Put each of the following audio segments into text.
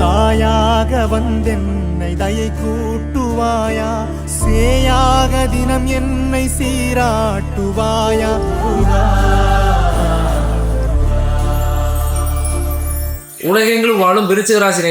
தாயாக வந்தென்னை தயை கூட்டுவாயா? சேயாக தினம் என்னை சீராட்டுவாயா? உலகெங்கிலும் வாழும் விருச்சிக ராசி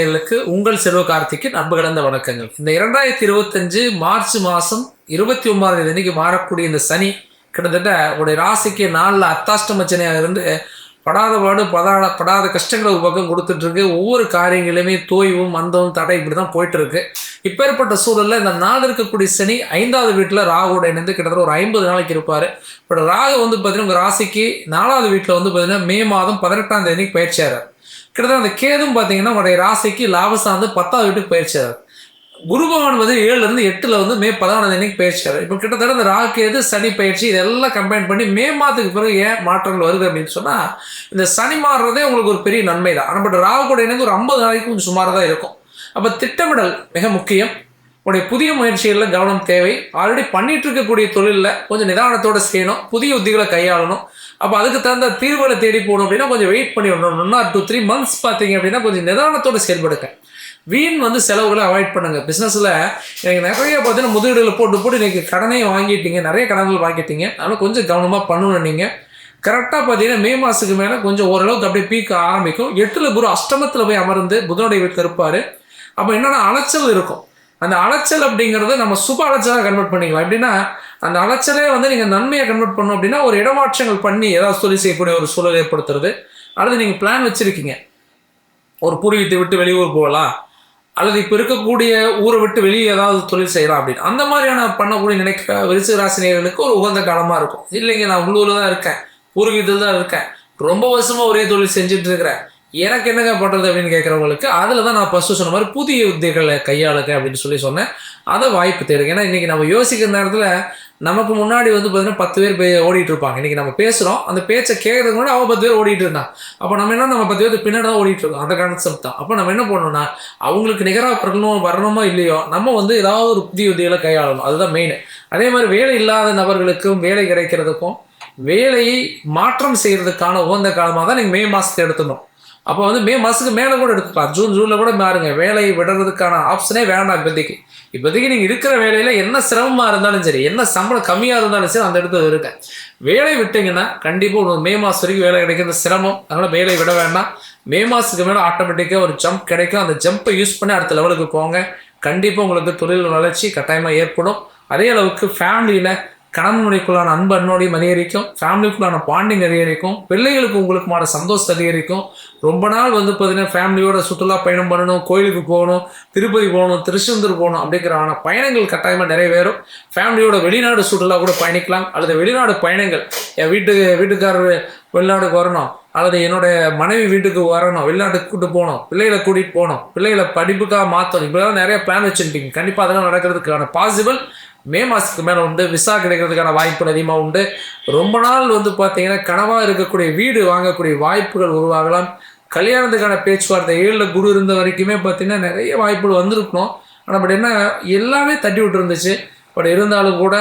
உங்கள் செல்வ கார்த்திக்கு அன்பு கடந்த வணக்கங்கள். இந்த இரண்டாயிரத்தி இருபத்தஞ்சு மார்ச் மாதம் இருபத்தி ஒன்பதாம் தேதி அன்னைக்கு மாறக்கூடிய இந்த சனி கிட்டத்தட்ட உடைய ராசிக்கு நாளில் அத்தாஷ்டம சனியாக இருந்து படாத பாடு படாத படாத கஷ்டங்களை ஒரு பக்கம் கொடுத்துட்ருக்கு ஒவ்வொரு காரியங்களுமே தோய்வும் மந்தமும் தடை இப்படி தான் போயிட்டுருக்கு. இப்பேற்பட்ட சூழலில் இந்த நாள் இருக்கக்கூடிய சனி ஐந்தாவது வீட்டில் ராகுவோட இணைந்து கிட்டத்தட்ட ஒரு ஐம்பது நாளைக்கு இருப்பார். பட் ராகு வந்து பார்த்தீங்கன்னா உங்கள் ராசிக்கு நாலாவது வீட்டில் வந்து பார்த்தீங்கன்னா மே மாதம் பதினெட்டாம் தேதி பயிற்சியாகிறார் கிட்டத்தட்ட அந்த கேதும் பார்த்தீங்கன்னா உடைய ராசிக்கு லாபசார்ந்து பத்தாவது வீட்டுக்கு பயிற்சியார் குரு பகவான் வந்து ஏழுலேருந்து எட்டில் வந்து மே பதினாறாம் தேதிக்கு பயிற்சியார் இப்போ கிட்டத்தட்ட இந்த ராக்கேது சனி பயிற்சி இதெல்லாம் கம்பைன் பண்ணி மே மாதத்துக்கு பிறகு ஏன் மாற்றங்கள் வருது அப்படின்னு சொன்னால் இந்த சனி மாறுறதே உங்களுக்கு ஒரு பெரிய நன்மை தான் ஆனால் பட் ராகு கூட இணைந்து ஒரு ஐம்பது நாளைக்கு கொஞ்சம் சுமாராக தான் இருக்கும். அப்போ திட்டமிடல் மிக முக்கியம். உடைய புதிய முயற்சிகளில் கவனம் தேவை. ஆல்ரெடி பண்ணிட்டு இருக்கக்கூடிய தொழிலில் கொஞ்சம் நிதானத்தோடு செய்யணும். புதிய உத்திகளை கையாளணும். அப்போ அதுக்கு தகுந்த தீர்வுகளை தேடி போகணும் அப்படின்னா கொஞ்சம் வெயிட் பண்ணி விடணும் one or two three months பார்த்தீங்க அப்படின்னா கொஞ்சம் நிதானத்தோடு செயல்படுங்க. வீண் வந்து செலவுகளை அவாய்ட் பண்ணுங்க. பிஸ்னஸில் எனக்கு நிறைய பார்த்தீங்கன்னா முதலீடுகளை போட்டு போட்டு இன்னைக்கு கடனே வாங்கிட்டீங்க. நிறைய கடன்கள் வாங்கிட்டீங்க. அதனால் கொஞ்சம் கவனமாக பண்ணணும் நீங்கள் கரெக்டாக பார்த்தீங்கன்னா மே மாதத்துக்கு மேலே கொஞ்சம் ஓரளவுக்கு அப்படியே பீக்க ஆரம்பிக்கும். எட்டில் குரு அஷ்டமத்தில் போய் அமர்ந்து புதனுடைய வீட்டில் இருப்பார். அப்போ என்னென்னா அலைச்சல் இருக்கும். அந்த அலைச்சல் அப்படிங்கிறத நம்ம சுப அலைச்சலாக கன்வெர்ட் பண்ணிக்கலாம். எப்படின்னா அந்த அலைச்சலே வந்து நீங்கள் நன்மையை கன்வெர்ட் பண்ணோம் அப்படின்னா ஒரு இடமாற்றங்கள் பண்ணி ஏதாவது சொல்லி செய்யக்கூடிய ஒரு சூழல் ஏற்படுத்துறது. அடுத்து நீங்கள் பிளான் வச்சுருக்கீங்க. ஒரு பூர்வீகத்தை விட்டு வெளியூர் போகலாம். அல்லது இப்போ இருக்கக்கூடிய ஊரை விட்டு வெளியே ஏதாவது தொழில் செய்யலாம் அப்படின்னு. அந்த மாதிரியான பண்ணக்கூடிய நினைக்கிற விருச்சிக ராசினியர்களுக்கு ஒரு உகந்த காலமாக இருக்கும். இல்லைங்க நான் உள்ளூரில் தான் இருக்கேன். பூர்வீகத்தில் தான் இருக்கேன். ரொம்ப வருஷமாக ஒரே தொழில் செஞ்சுட்டு இருக்கிறேன். எனக்கு என்னங்க பண்ணுறது அப்படின்னு கேட்குறவங்களுக்கு அதில் தான் நான் ஃபஸ்ட்டு சொன்ன மாதிரி புதிய உத்திகளை கையாளுங்க அப்படின்னு சொல்லி சொன்னேன். அதை வாய்ப்பு தேடுங்க. ஏன்னா இன்றைக்கி நம்ம யோசிக்கிற நேரத்தில் நமக்கு முன்னாடி வந்து பார்த்தீங்கன்னா பத்து பேர் போய் ஓடிட்டு இருப்பாங்க. இன்றைக்கி நம்ம பேசுகிறோம் அந்த பேச்சை கேட்கறதுக்கு முன்னாடி அவள் பத்து பேர் ஓடிட்டு இருந்தான் அப்போ நம்ம என்ன நம்ம பத்து பேருக்கு பின்னாடி தான் ஓடிட்டு இருக்கோம். அந்த கான்செப்ட் தான். அப்போ நம்ம என்ன பண்ணணும்னா அவங்களுக்கு நிகராக வரணும் வரணுமோ இல்லையோ நம்ம வந்து ஏதாவது ஒரு புதிய உத்திகளை கையாளணும். அதுதான் மெயின் அதே மாதிரி வேலை இல்லாத நபர்களுக்கும் வேலை கிடைக்கிறதுக்கும் வேலையை மாற்றம் செய்கிறதுக்கான உகந்த காலமாக தான் நீங்கள் மே மாதத்தை எடுத்துடணும் அப்போ வந்து மே மாதத்துக்கு மேலே கூட எடுத்துக்கலாம். ஜூன் ஜூனில் கூட பாருங்க வேலையை விடுறதுக்கான ஆப்ஷனே வேண்டாம் இப்போதைக்கு. இப்போதைக்கு நீங்கள் இருக்கிற வேலையில் என்ன சிரமமாக இருந்தாலும் சரி என்ன சம்பளம் கம்மியாக இருந்தாலும் சரி அந்த இடத்துல இருக்கேன் வேலை விட்டீங்கன்னா கண்டிப்பாக ஒரு மே மாதம் வரைக்கும் வேலை கிடைக்கிற சிரமம் அதனால் வேலை விட வேண்டாம். மே மாதத்துக்கு மேலே ஆட்டோமேட்டிக்காக ஒரு ஜம்ப் கிடைக்கும். அந்த ஜம்பை யூஸ் பண்ணி அடுத்த லெவலுக்கு போங்க. கண்டிப்பாக உங்களுக்கு தொழில் வளர்ச்சி கட்டாயமாக ஏற்படும். அதே அளவுக்கு ஃபேமிலியில் கணவனுடையக்குள்ளான அன்பு அன்னோடையும் அதிகரிக்கும் ஃபேமிலிக்குள்ளான பாண்டிங் அதிகரிக்கும் பிள்ளைகளுக்கு உங்களுக்கு மாற சந்தோஷம் அதிகரிக்கும். ரொம்ப நாள் வந்து பார்த்தீங்கன்னா ஃபேமிலியோட சுற்றுலா பயணம் பண்ணணும் கோயிலுக்கு போகணும் திருப்பதி போகணும் திருச்செந்தூர் போகணும் அப்படிங்கிறான பயணங்கள் கட்டாயமாக நிறைவேறும். ஃபேமிலியோட வெளிநாடு சுற்றுலா கூட பயணிக்கலாம். அல்லது வெளிநாடு பயணங்கள் என் வீட்டுக்கு வீட்டுக்காரர் வெளிநாட்டுக்கு வரணும் அல்லது என்னுடைய மனைவி வீட்டுக்கு வரணும் வெளிநாட்டுக்கு கூட்டு போகணும் பிள்ளைகளை கூட்டிகிட்டு போகணும் பிள்ளைகளை படிப்புக்காக மாற்றணும் இப்படிலாம் நிறைய பிளான் வச்சுருப்பீங்க கண்டிப்பாக அதெல்லாம் நடக்கிறதுக்கான பாசிபிள் மே மாதத்துக்கு மேலே உண்டு விசா கிடைக்கிறதுக்கான வாய்ப்புகள் அதிகமாக உண்டு. ரொம்ப நாள் வந்து பார்த்தீங்கன்னா கனவாக இருக்கக்கூடிய வீடு வாங்கக்கூடிய வாய்ப்புகள் உருவாகலாம். கல்யாணத்துக்கான பேச்சுவார்த்தை ஏழில் குரு இருந்த வரைக்குமே பார்த்தீங்கன்னா நிறைய வாய்ப்புகள் வந்திருக்கணும். ஆனால் பட் என்ன எல்லாமே தட்டி விட்டு இருந்துச்சு பட் இருந்தாலும் கூட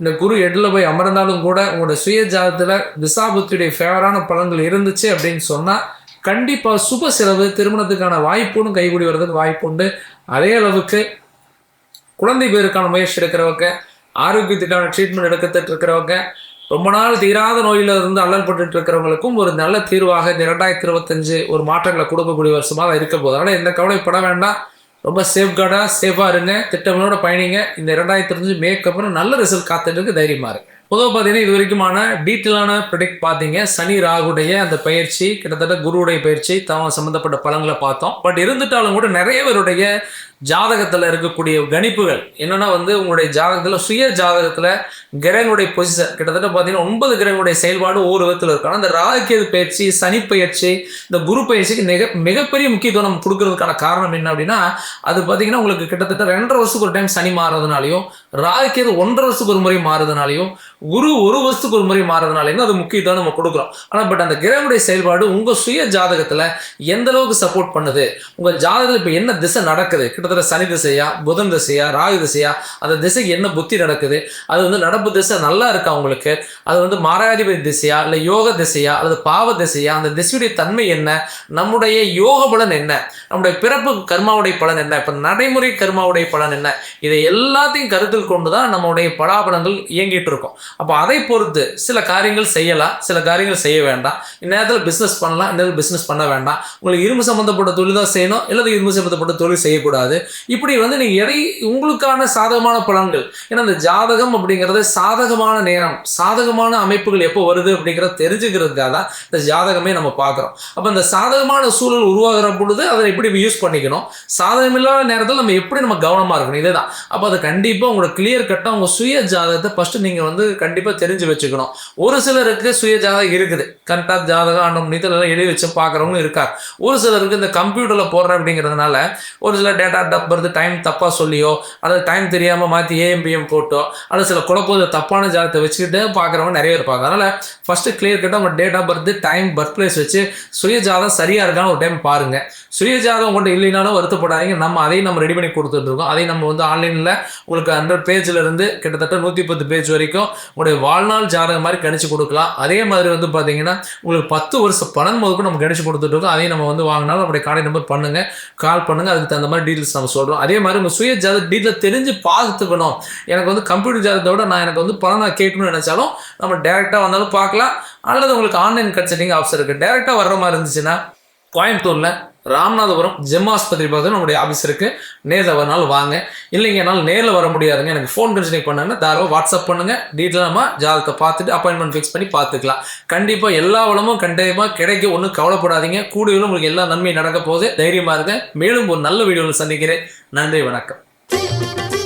இந்த குரு எட்டில் போய் அமர்ந்தாலும் கூட உங்களோட சுய ஜாதத்தில் விசாபுத்தியுடைய ஃபேவரான பலன்கள் இருந்துச்சு அப்படின்னு சொன்னால் கண்டிப்பாக சுப செலவு திருமணத்துக்கான வாய்ப்புன்னு கைகூடி வர்றதுக்கு வாய்ப்பு உண்டு. அதே அளவுக்கு குழந்தை பேருக்கான முயற்சி எடுக்கிறவங்க ஆரோக்கியத்துக்கான ட்ரீட்மெண்ட் எடுத்துட்டு இருக்கிறவங்க ரொம்ப நாள் தீராத நோயிலிருந்து இருந்து அல்லல்பட்டு இருக்கிறவங்களுக்கும் ஒரு நல்ல தீர்வாக இந்த இரண்டாயிரத்தி இருபத்தஞ்சு ஒரு மாற்றங்களை கொடுக்கக்கூடிய வருஷமாக தான் இருக்க போகுது. அதனால் எந்த கவலைப்பட வேண்டாம். ரொம்ப சேஃப்கார்டாக சேஃபாக இருங்க. திட்டங்களோட பயணிங்க. இந்த இரண்டாயிரத்தி இருபத்தஞ்சு மேக்கு அப்புறம் நல்ல ரிசல்ட் காத்துட்டு இருக்கு தைரியமாக இருக்கு பொதுவாக பார்த்தீங்கன்னா இது வரைக்குமான டீட்டெயிலான ப்ரிடிக்ட் பார்த்தீங்க. சனி ராகுடைய அந்த பயிற்சி கிட்டத்தட்ட குருவுடைய பயிற்சி தவம் சம்மந்தப்பட்ட பலங்களை பார்த்தோம். பட் இருந்துட்டாலும் கூட நிறைய பேருடைய ஜாதகத்தில் இருக்கக்கூடிய கணிப்புகள். என்னென்னா வந்து உங்களுடைய ஜாதகத்தில் சுய ஜாதகத்தில் கிரகங்களுடைய பொசிஷன் கிட்டத்தட்ட பார்த்தீங்கன்னா ஒன்பது கிரகங்களுடைய செயல்பாடு ஒவ்வொரு விதத்தில் இருக்கும். ஆனால் அந்த ராகுகேது பயிற்சி சனி பயிற்சி இந்த குரு பயிற்சிக்கு மிக மிகப்பெரிய முக்கியத்துவம் நம்ம கொடுக்கறதுக்கான காரணம் என்ன அப்படின்னா அது பார்த்தீங்கன்னா உங்களுக்கு கிட்டத்தட்ட ரெண்டரை வருஷத்துக்கு ஒரு டைம் சனி மாறுறதுனாலையும் ராகுக்கேது ஒன்றரை வருஷத்துக்கு ஒரு முறை மாறுறதுனாலையும் குரு ஒரு வருஷத்துக்கு ஒரு முறை மாறுறதுனாலையும் அது முக்கியத்துவம் நம்ம கொடுக்குறோம். ஆனால் பட் அந்த கிரகங்களுடைய செயல்பாடு உங்கள் சுய ஜாதகத்தில் எந்த அளவுக்கு சப்போர்ட் பண்ணுது? உங்கள் ஜாதகத்தில் இப்போ என்ன திசை நடக்குது? கிட்டத்தட்ட சனி திசையா புதன் திசையா ராகு திசையா அந்த திசைக்கு என்ன புத்தி நடக்குது? அது வந்து நடப்பு திசை நல்லா இருக்கா உங்களுக்கு? அது வந்து மாராதிபதி திசையா இல்லை யோக திசையா அல்லது பாவ திசையா அந்த திசையுடைய தன்மை என்ன? நம்முடைய யோக பலன் என்ன? நம்முடைய பிறப்பு கர்மாவுடைய பலன் என்ன? இப்போ நடைமுறை கர்மாவுடைய பலன் என்ன? இதை எல்லாத்தையும் கருத்தில் கொண்டு தான் நம்முடைய பலாபலங்கள் இயங்கிட்டு இருக்கோம். அப்போ அதை பொறுத்து சில காரியங்கள் செய்யலாம் சில காரியங்கள் செய்ய வேண்டாம். இந்நேரத்தில் பிஸ்னஸ் பண்ணலாம் இந்நேரத்தில் பிஸ்னஸ் பண்ண வேண்டாம். உங்களுக்கு இரும்பு சம்மந்தப்பட்ட தொழில் தான் செய்யணும் இல்லை இரும்பு சம்மந்தப்பட்ட தொழில் செய்யக்கூடாது. இப்படி வந்து நீங்கள் எதை உங்களுக்கான சாதகமான பலன்கள்? ஏன்னா இந்த ஜாதகம் அப்படிங்கிறது சாதகமான நேரம் சாதகமான அமைப்புகள் எப்போ வருது அப்படிங்கிறத தெரிஞ்சுக்கிறதுக்காக தான் இந்த ஜாதகமே நம்ம பார்க்குறோம். அப்போ இந்த சாதகமான சூழல் உருவாகிற பொழுது அதை எப்படி யூஸ் பண்ணிக்கணும்? சாதகம் இல்லாத நேரத்தில் நம்ம எப்படி நம்ம கவனமாக இருக்கணும்? இதுதான். அப்போ அது கண்டிப்பாக உங்களோட கிளியர் கட்டாக உங்கள் சுய ஜாதகத்தை ஃபஸ்ட்டு நீங்கள் வந்து கண்டிப்பாக தெரிஞ்சு வச்சுக்கணும். ஒரு சிலருக்கு சுய ஜாதகம் இருக்குது. கரெக்டாக ஜாதகம் ஆண்டம் நீத்தலாம் எழுதி வச்சு பார்க்குறவங்களும் இருக்கார். ஒரு சிலருக்கு இந்த கம்ப்யூட்டரில் போடுறேன் அப்படிங்கிறதுனால ஒரு சில டேட்டா டப் டைம் தப்பாக சொல்லியோ அல்லது டைம் தெரியாமல் மாற்றி ஏஎம்பிஎம் போட்டோ அல்லது சில குழப்பத்தில் தப்பான ஜாதகத்தை வச்சுக்கிட்டு பார்க்குறவங்க நிறைய இருப்பாங்க. அதனால் ஃபஸ்ட்டு கிளியர் கட்டாக உங்கள் date of birth time birth place வச்சு சுயஜாதம் சரியாக இருக்கான்னு ஒரு டைம் பாருங்கள் சுயஜாதம் உங்கள்கிட்ட இல்லைனாலும் வருத்தப்படாதீங்க. நம்ம அதையும் நம்ம ரெடி பண்ணி கொடுத்துட்ருக்கோம் அதையும் நம்ம வந்து ஆன்லைனில் உங்களுக்கு ஹண்ட்ரட் பேஜில் இருந்து கிட்டத்தட்ட நூற்றி பத்து பேஜ் வரைக்கும் உங்களுடைய வாழ்நாள் ஜாதகம் மாதிரி கணிச்சு கொடுக்கலாம். அதே மாதிரி வந்து பார்த்தீங்கன்னா உங்களுக்கு பத்து வருஷம் பணம் முதற்கும் நம்ம கணிச்சு கொடுத்துட்ருக்கோம் அதையும் நம்ம வந்து வாங்கினாலும் நம்மளுடைய கார்டை நம்பர் பண்ணுங்கள் கால் பண்ணுங்கள் அதுக்கு தகுந்த மாதிரி டீட்டெயில்ஸ் நம்ம சொல்கிறோம் அதே மாதிரி உங்கள் சுய ஜாத டீட்டெயில் தெரிஞ்சு பார்த்துக்கணும் எனக்கு வந்து கம்ப்யூட்டர் ஜாதகத்தை விட நான் எனக்கு வந்து பணம் நான் கேட்கணும்னு நினச்சாலும் நம்ம டேரெக்டாக வந்தாலும் பார்க்கலாம். அல்லது உங்களுக்கு ஆன்லைன் கன்சல்டிங் ஆப்ஷன் இருக்குது டேரெக்டாக வர்ற மாதிரி இருந்துச்சுன்னா கோயம்புத்தூரில் ராமநாதபுரம் ஜெம் ஆஸ்பத்திரி பார்த்து நம்முடைய ஆஃபீஸ் இருக்குது நேரில் வரனாலும் வாங்க. இல்லைங்க என்னால் நேரில் வர முடியாதுங்க. எனக்கு ஃபோன் கன்சல்டிங் பண்ணாங்கன்னா தாரவை வாட்ஸ்அப் பண்ணுங்கள் டீட்டெயிலாக ஜாதகத்தை பார்த்துட்டு அப்பாயின்மெண்ட் ஃபிக்ஸ் பண்ணி பார்த்துக்கலாம். கண்டிப்பாக எல்லா வளமும் கண்டிப்பாக கிடைக்க ஒன்றும் கவலைப்படாதீங்க. கூடியும் உங்களுக்கு எல்லா நன்மையும் நடக்க போகுது. தைரியமாக இருங்க. மேலும் ஒரு நல்ல வீடியோவில் சந்திக்கிறேன். நன்றி வணக்கம்.